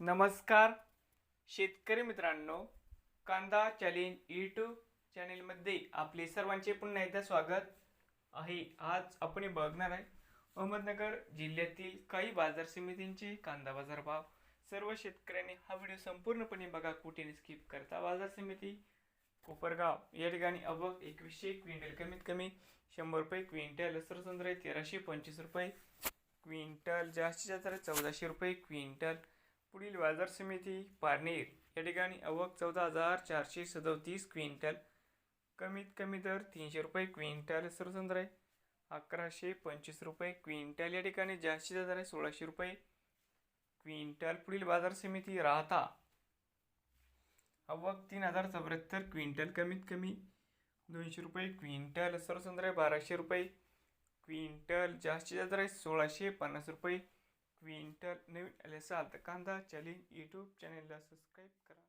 नमस्कार शेतकरी मित्रांनो कांदा चॅलेंज यूट्यूब चॅनेलमध्ये आपले सर्वांचे पुन्हा एकदा स्वागत आहे. आज आपण बघणार आहे अहमदनगर जिल्ह्यातील काही बाजार समितींचे कांदा बाजार भाव सर्व शेतकऱ्यांनी हा व्हिडिओ संपूर्णपणे बघा कुठे स्किप करता. बाजार समिती कोपरगाव या ठिकाणी अबक एकवीसशे क्विंटल कमीत कमी शंभर रुपये क्विंटल सरसंद्र तेराशे पंचवीस रुपये क्विंटल जास्तीत जास्त चौदाशे रुपये क्विंटल पुढील बाजार समिती पारनेर. या ठिकाणी अवक चौदा हजार चारशे सदोतीस क्विंटल. कमीत कमी दर तीनशे रुपये क्विंटल सर्वसंद्र आहे अकराशे पंचवीस रुपये क्विंटल. या ठिकाणी जास्तीत जास्त आहे सोळाशे रुपये क्विंटल. पुढील बाजार समिती राहता. अवक तीन हजार चौऱ्याहत्तर क्विंटल कमीत कमी दोनशे रुपये क्विंटल. सर्वसंद्र आहे बाराशे रुपये क्विंटल. जास्तीत जास्त आहे सोळाशे पन्नास रुपये क्विंटल नवीन आले असाल तर कांदा चॅलेंज यूट्यूब चॅनेलला सबस्क्राईब करा.